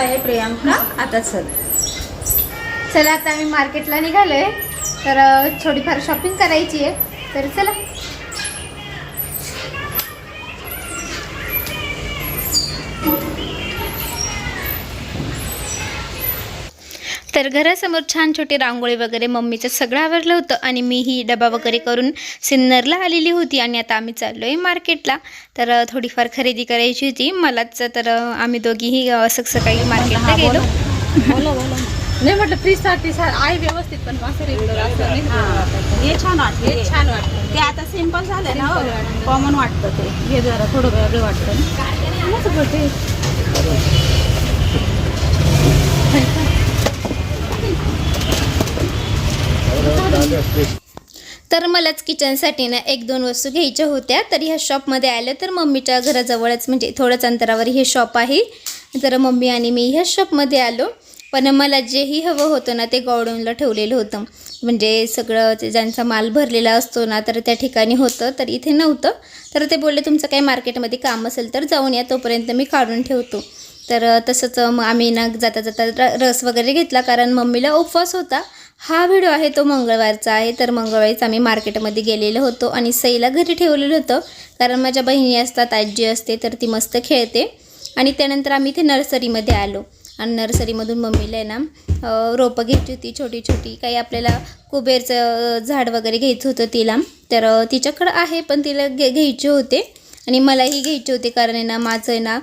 आहे प्रियांका. आता चल. चला आता आम्ही मार्केटला निघालोय तर थोडीफार शॉपिंग करायची आहे. तर चला. तर घरासमोर छान छोटी रांगोळी वगैरे मम्मीचं सगळं आवरलं होतं आणि मी ही डबा वगैरे करून सिन्नरला आलेली होती आणि आता आम्ही चाललो आहे मार्केटला. तर थोडीफार खरेदी करायची होती. मलाच तर आम्ही दोघीही अ, सक सकाळी मार्केटला गेलो. बोला. बोला नाही म्हटलं फ्रीजसाठी सा- आहे व्यवस्थित पण असं रेग्युलर असं नाही. का? हे छान वाटतं हे छान वाटतं ते आता सिंपल झालं ना. कॉमन वाटतं ते. हे जरा थोडं वेगळं वाटतं. मस्त वाटते. तर मलाच किचनसाठी ना एक दोन वस्तू घ्यायच्या होत्या. तर ह्या शॉपमध्ये आलं तर मम्मीच्या घराजवळच म्हणजे थोडंच अंतरावर हे शॉप आहे. तर मम्मी आणि मी ह्या शॉपमध्ये आलो. पण मला जेही हवं होतं ना ते गॉडाऊनला ठेवलेलं होतं. म्हणजे सगळं ते ज्यांचा माल भरलेला असतो ना तर त्या ठिकाणी होतं तर इथे नव्हतं. तर ते बोलले तुमचं काही मार्केटमध्ये काम असेल तर जाऊन या तोपर्यंत मी काढून ठेवतो. तर तसंच मग आम्ही ना जाता जाता र- रस वगैरे घेतला कारण मम्मीला उपवास होता. हा व्हिडिओ आहे तो मंगळवारचा आहे. तर मंगळवारीच आम्ही मार्केटमध्ये गेलेलो होतो आणि सईला घरी ठेवलेलं होतं. कारण माझ्या बहिणी असतात आजी असते तर ती मस्त खेळते. आणि त्यानंतर आम्ही इथे नर्सरीमध्ये आलो. आणि नर्सरीमधून मम्मीला आहे ना रोपं घ्यायची होती छोटी छोटी काही आपल्याला कुबेरचं झाड वगैरे घ्यायचं होतं तिला. तर तिच्याकडं आहे पण तिला घे घ्यायचे होते. आणि मलाही घ्यायची होती कारण आहे ना माझं आहे ना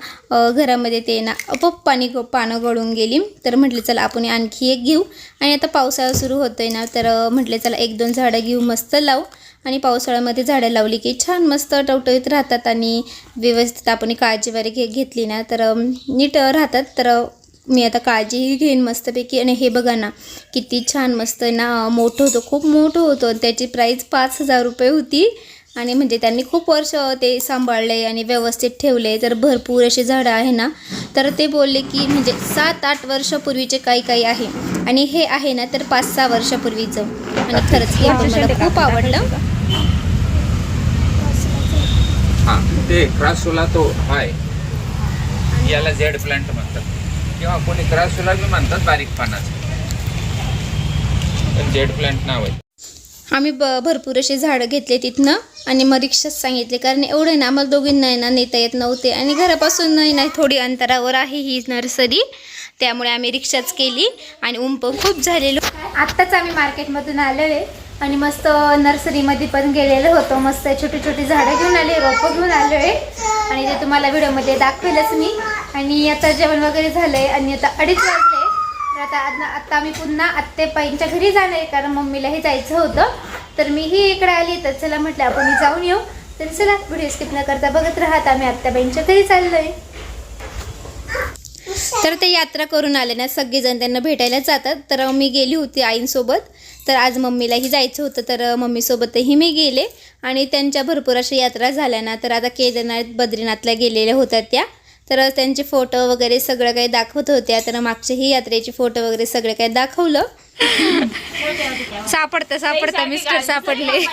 घरामध्ये ते ना आपोप पाणी ग- पानं गळून गेली. तर म्हटले चला आपण आणखी एक घेऊ. आणि आता पावसाळा सुरू होतो आहे ना तर म्हटले चला एक दोन झाडं घेऊ मस्त लावू. आणि पावसाळ्यामध्ये झाडं लावली की छान मस्त टवटवीत राहतात आणि व्यवस्थित आपण काळजी वगैरे घे घेतली ना तर नीट राहतात. तर मी आता काळजीही घेईन मस्तपैकी. आणि हे बघा ना किती छान मस्त आहे ना मोठं होतं खूप मोठं होतं. त्याची प्राईस पाच हजार रुपये होती. आणि म्हणजे त्यांनी खूप वर्ष ते सांभाळले आणि व्यवस्थित ठेवले. तर भरपूर असे झाडं आहे ना तर ते बोलले की म्हणजे सात आठ वर्षापूर्वीचे काही काही आहे. आणि हे आहे ना तर पाच सहा वर्षापूर्वीचं. आणि खरंच हे पण मला खूप आवडलं. हा ते क्रासोला तो आहे. याला झेड प्लांट म्हणतात. किंवा कोणी क्रासोला बी म्हणतात बारीक पानाचं. पण झेड प्लांट नाव आहे. आम्ही ब भरपूर असे झाडं घेतले तिथनं आणि मग रिक्षाच सांगितले. कारण एवढे ना आम्हाला दोघींना ना नेता येत नव्हते. आणि घरापासून नाही ना थोडी अंतरावर आहे ही नर्सरी. त्यामुळे आम्ही रिक्षाच केली आणि उंप खूप झालेलो. आत्ताच आम्ही मार्केटमधून आलेले आणि मस्त नर्सरीमध्ये पण गेलेलो होतो. मस्त छोटी छोटी झाडं घेऊन आले रोपं घेऊन आलो. आहे आणि ते तुम्हाला व्हिडिओमध्ये दाखवेलच मी. आणि आता जेवण वगैरे झालं आहे आणि आता अडीच वाजले. आता आता आत्ता आम्ही पुन्हा आत्तेपाईंच्या घरी जाणार आहे कारण मम्मीलाही जायचं होतं. तर मीही इकडे आली तर चला म्हटलं आपण जाऊन येऊ. तर चला व्हिडिओ स्किप न करता बघत राहत आम्ही आत्याबाईंच्या घरी चाललोय. तर ते यात्रा करून आले ना सगळेजण त्यांना भेटायला जातात. तर मी गेली होती आईंसोबत. तर आज मम्मीलाही जायचं होतं तर मम्मीसोबतही मी गेले. आणि त्यांच्या भरपूर अशा यात्रा झाल्या ना तर आता केदारनाथ बद्रीनाथला गेलेल्या होत्या त्या. तर त्यांचे फोटो वगैरे सगळं काही दाखवत होत्या. तर मागच्याही यात्रेचे फोटो वगैरे सगळं काही दाखवलं. सापडतं सापडतं मिस्टर सापडले.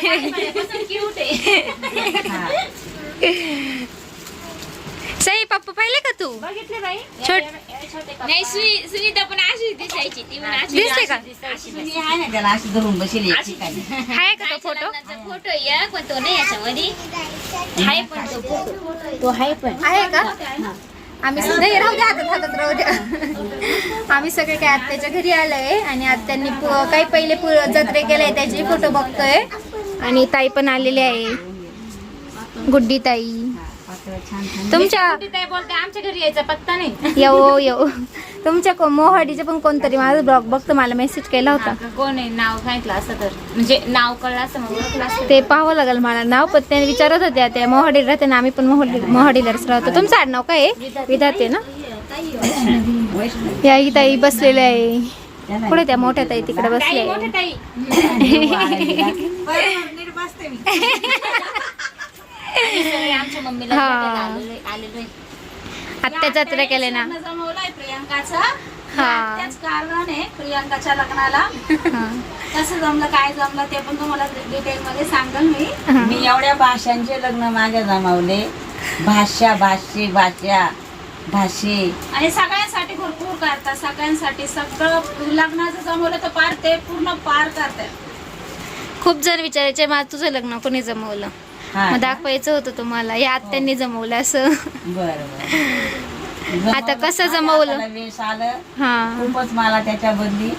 सई पप्पा पाहिले का तू? बघितले बाई. छोट नाही सुनी- सुनीता पण अशी दिसायची. ती पण अशी दिसते का? मी आहे ना त्याला अशी धरून बसेल एक ठिकाणी आहे का तो फोटो? फोटो आहे पण तो नाही याच्यामध्ये. आहे पण तो फोटो. तो आहे पण. आहे का? आम्ही नाही राहू द्या हातात हातात राहू द्या. आम्ही सगळे काय आत्याच्या घरी आलोय आणि आत्यांनी काही पहिले जत्रे केले त्याचे फोटो बघतोय. आणि ताई पण आलेली आहे. गुड्डी ताई. तुमच्या बोलते आमच्या घरी यायचा पत्ता नाही. येऊ येऊ. तुमच्या को मोहाडीचं पण कोणतरी माझा ब्लॉग बघतो मला मेसेज केला होता. कोण आहे? नाव सांगितलं असं तर. म्हणजे नाव कळलं असं मग ओळखलं असतं ते पाहावं लागेल मला. नाव पण त्याने विचारत होत्या त्या मोहाडीला राहते ना आम्ही पण मोहाडी मोहाडीलाच राहतो. तुमचं आडनाव काय आहे? विधाते ना? या ही ताई बसलेल्या आहे. कुठे त्या मोठ्या ताई तिकडे बसल्या आहे? ताई. आमच्या मम्मीला हा. भेटायला आलेलो आलेलो आहे. आत्या जत्रा केले ना. जमवलंय प्रियांकाचा. हा. त्याच कारण आहे प्रियांकाच्या लग्नाला. कसं जमलं काय जमलं ते पण तुम्हाला डिटेल मध्ये सांगेल मी. मी एवढ्या भाषांचे लग्न माझ्या जमावले. भाषा भाषे भाषा भाषे. आणि सगळ्यांसाठी भरपूर करतात. सगळ्यांसाठी सगळं लग्नाचं जमवलं तर पार ते पूर्ण पार करतात. खूप जण विचारायचे मा तुझं लग्न कोणी जमवलं? मग दाखवायचं होतं तुम्हाला. या आत्यांनी जमवलं असं. बरं आता कसं जमवलं? हाताला वेश आलं हा. खूपच मला त्याच्या बदली.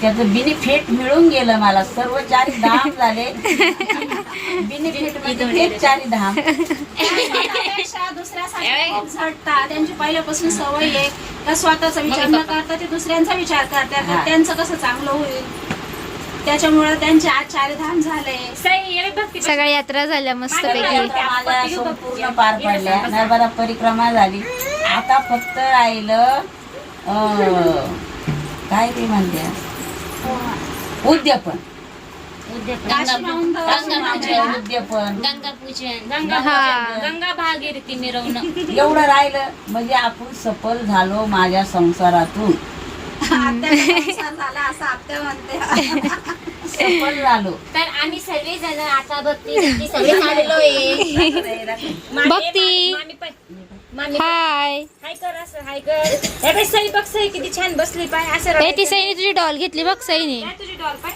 त्याचं बेनिफिट मिळून गेलं मला. सर्व चारी धाम झाले. बेनिफिट म्हणजे तेच चारी धाम. खूप झटतात. त्यांची पहिल्यापासून सवय आहे. त्या स्वतःचा विचार न करता ते दुसऱ्यांचा विचार करतात. हा. तर त्यांचं कसं चांगलं होईल? त्याच्यामुळे त्यांचे आज चारिधाम झाले. सगळ्या यात्रा झाल्या मस्तपैकी यात्रा माझ्या संपूर्ण पार पडल्या. नर्मदा परिक्रमा झाली. आता फक्त राहिलं काय ते म्हणते? उद्यापन. काशी माऊंद उद्यापन. गंगा पूजन. गंगा. पूजन. गंगा भागीरथी मिरवणूक. एवढं राहिलं. म्हणजे आपण सफल झालो माझ्या संसारातून. सफल झालो. तर आम्ही सर्व जण आता भक्ती भक्ती सगळे आहे. भक्ती. हाय. हाय कर असं हाय कर. हे सई बघ सई किती छान बसली पाय. असं. ती सईने तुझी डॉल घेतली बघ सईने. काय तुझी डॉल पाय.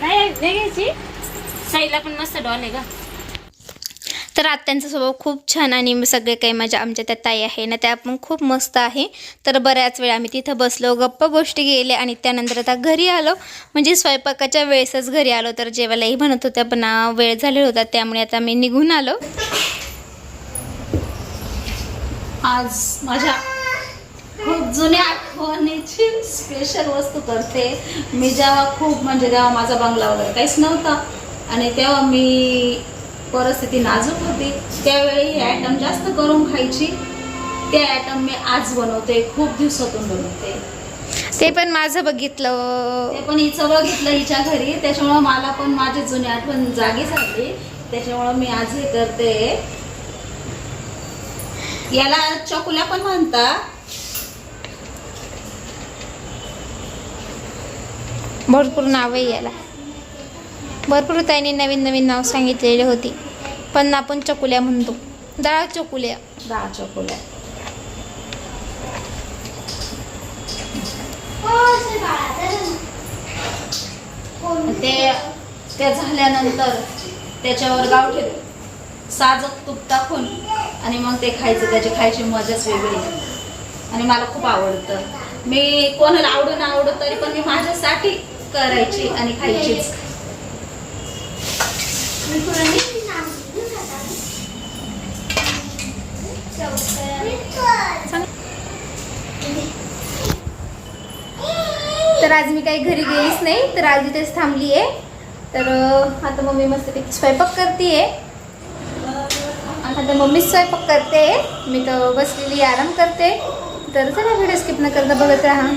नाही नाही घ्यायची. सईला पण मस्त डॉल आहे ग. तर आत्यांचा स्वभाव खूप छान आणि सगळे काही माझ्या आमच्या त्या ताई आहे ना त्या पण खूप मस्त आहे. तर बऱ्याच वेळ आम्ही तिथं बसलो गप्प गोष्टी गेले आणि त्यानंतर आता घरी आलो. म्हणजे स्वयंपाकाच्या वेळेसच घरी आलो तर जेवायलाही म्हणत होत्या पण वेळ झालेला होता त्यामुळे आता मी निघून आलो. आज माझ्या खूप जुन्या आठवणीची स्पेशल वस्तू करते. मी जेव्हा खूप म्हणजे तेव्हा माझा बंगला वगैरे काहीच नव्हता. आणि तेव्हा मी परिस्थिती नाजूक होती. त्यावेळी हे आयटम जास्त करून खायची. ते आयटम मी आज बनवते. खूप दिवसातून बनवते. ते पण माझं बघितलं. ते पण हिचं बघितलं हिच्या घरी. त्याच्यामुळं मला पण माझी जुनी आठवण जागी झाली. त्याच्यामुळं मी आज हे करते. याला चकुल्या पण म्हणतात. भरपूर नावं आहे याला. भरपूर ताईने नवीन नवीन नाव सांगितलेले होती. पण आपण चकुल्या म्हणतो. डाळ चकुल्या. डाळ चकुल्या. ते ते झाल्यानंतर त्याच्यावर गावठी साजक तूप टाकून आणि मग ते खायचं त्याची खायची मजाच वेगळी. आणि मला खूप आवडतं. मी कोणाला आवडून आवडत तरी पण मी माझ्यासाठी करायची आणि खायचीच. तर आज मी काही घरी गेलीच नाही तर आज इथेच थांबली आहे तर आता मम्मी मस्तपैकी स्वयंपाक करते आता मम्मी स्वयंपाक करते. मी तर बसलेली आराम करते. तर चला व्हिडिओ स्किप न करता बघत राहा.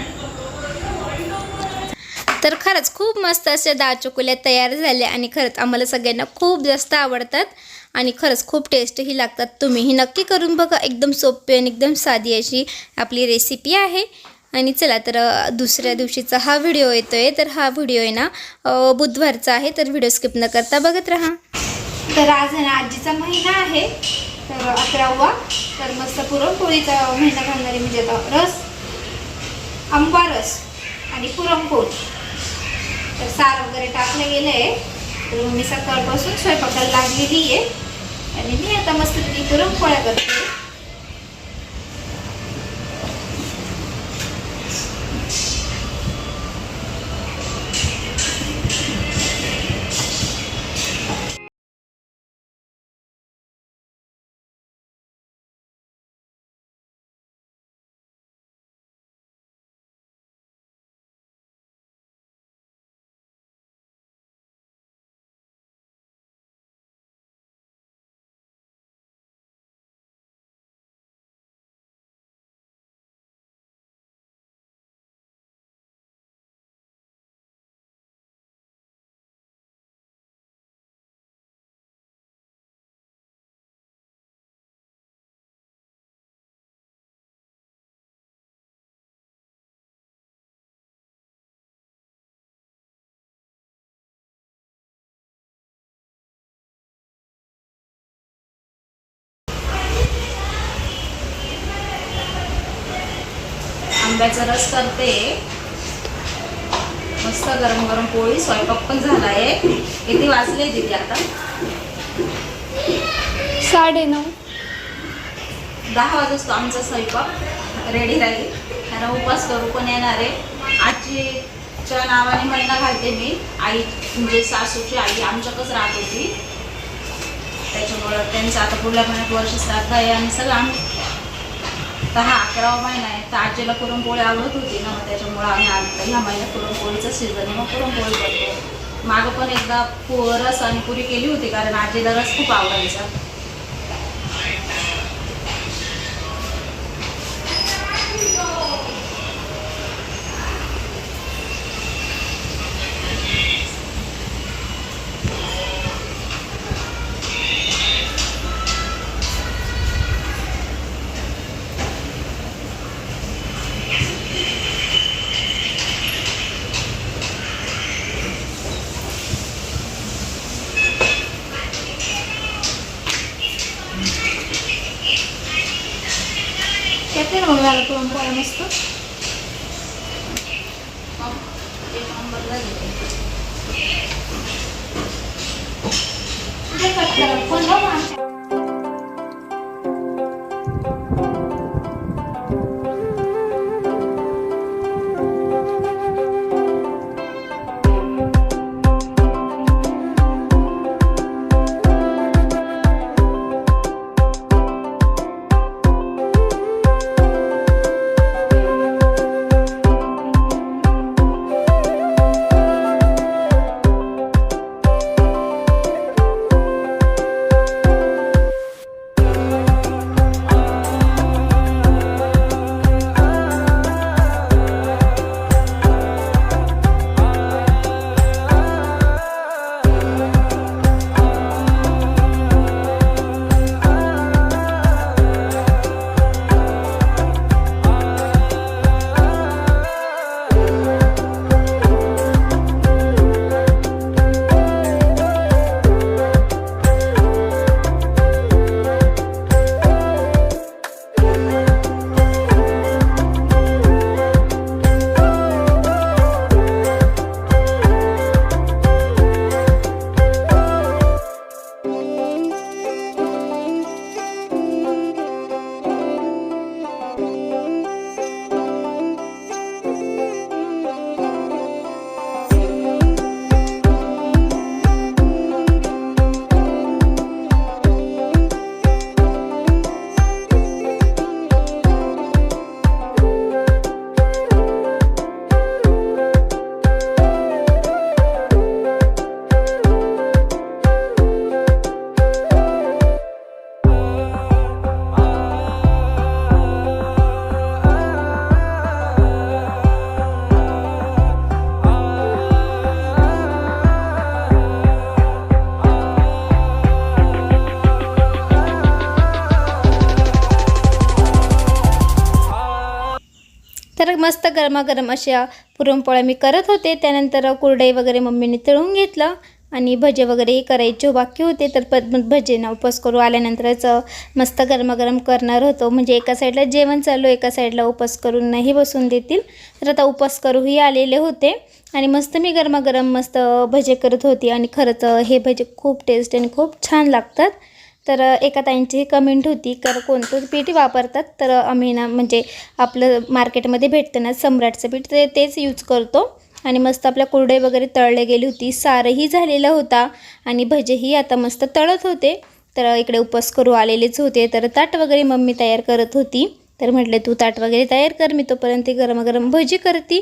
तर खरंच खूप मस्त असे दाळ चकुल्या तयार झाल्या आणि खरंच आम्हाला सगळ्यांना खूप जास्त आवडतात. आणि खरंच खूप टेस्टही लागतात. तुम्हीही नक्की करून बघा. एकदम सोपी आणि एकदम साधी अशी आपली रेसिपी आहे. आणि चला तर दुसऱ्या दिवशीचा हा व्हिडिओ येतो आहे तर हा व्हिडिओ आहे ना बुधवारचा आहे. तर व्हिडिओ स्किप न करता बघत राहा. तर आज आहे ना आजीचा महिना आहे. तर अकरावा. तर मस्त पुरणपोळीचा महिना घालणारी म्हणजे रस आंबा रस आणि पुरणपोळी. तर सार वगैरे टाकलं गेलं. आहे तर मी सकाळपासून स्वयंपाकाला लागलेली आहे. आणि मी आता मस्त पुरणपोळ्या करते. आंब्याचा रस करते. मस्त गरम गरम पोळी स्वयंपाक पण झाला आहे किती वाजले तिथे आता? साडे नऊ. दहा वाजता आमचा स्वयंपाक रेडी राहील. कारण उपवास करू पण येणार आहे. आजीच्या नावाने महिना घालते मी. आई म्हणजे सासूची आई आमच्याकडच राहत होती. त्याच्यामुळं त्यांचं आता पुढल्या महिन्यात वर्ष श्राद्ध आहे आणि सगळं आम्ही तर हा अकरावा महिना आहे. तर आजीला पुरणपोळी आवडत होती ना मग त्याच्यामुळं आम्ही आता ह्या महिन्यात पुरणपोळीचं सीझन आहे मग पुरणपोळी करतो. मागं पण एकदा पो रस आणि पुरी केली होती कारण आजीला रस खूप आवडायचा. येते ना मग मला पुरणपोळ्या मस्त तर मस्त गरमागरम अशा पुरणपोळ्या मी करत होते. त्यानंतर कुरडई वगैरे मम्मीने तळून घेतलं आणि भजे वगैरेही करायचे बाकी होते. तर प भजेना उपवास करू आल्यानंतरच मस्त गरमागरम करणार होतो. म्हणजे एका साईडला जेवण चालू एका साईडला उपवास करून नाही बसून देतील. तर आता उपवास करूही आलेले होते. आणि मस्त मी गरमागरम मस्त भजे करत होती. आणि खरंच हे भजे खूप टेस्ट आणि खूप छान लागतात. तर एका ताईंची कमेंट होती तर कोणतं पीठ वापरतात तर आम्ही ना म्हणजे आपलं मार्केटमध्ये भेटतं ना सम्राटचं पीठ ते तेच यूज करतो. आणि मस्त आपल्या कुरडे वगैरे तळले गेली होती सारही झालेला होता आणि भजेही आता मस्त तळत होते. तर इकडे उपवास करू आलेलेच होते. तर ताट वगैरे मम्मी तयार करत होती. तर म्हटलं तू ताट वगैरे तयार कर मी तोपर्यंत ती गरमागरम भजी करते.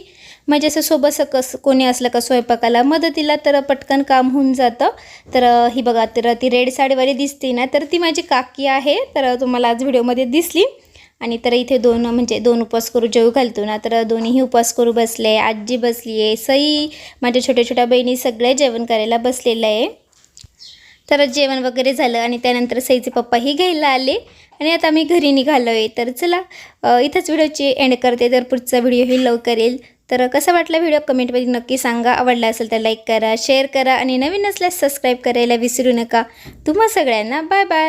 म्हणजे असं सोबत सकस कोणी असलं का स्वयंपाकाला मदतीला तर पटकन काम होऊन जातं. तर ही बघा तर ती रेड साडीवाली दिसते ना तर ती माझी काकी आहे. तर तुम्हाला आज व्हिडिओमध्ये दिसली. आणि तर इथे दोन म्हणजे दोन उपवास करू जेव घालतो ना तर दोन्हीही उपवास करू बसले. आजी बसली आहे सई माझ्या छोट्या छोट्या बहिणी सगळे जेवण करायला बसलेलं आहे. तर जेवण वगैरे झालं आणि त्यानंतर सईचे पप्पाही घ्यायला आले. आणि आता मी घरी निघालो आहे तर चला इथंच व्हिडिओची एंड करते. तर पुढचा व्हिडिओही लवकर येईल. तर कसा वाटला व्हिडिओ कमेंटमध्ये नक्की सांगा. आवडला असेल तर लाईक करा शेअर करा आणि नवीन असल्यास सबस्क्राईब करायला विसरू नका. तुम्हा सगळ्यांना बाय बाय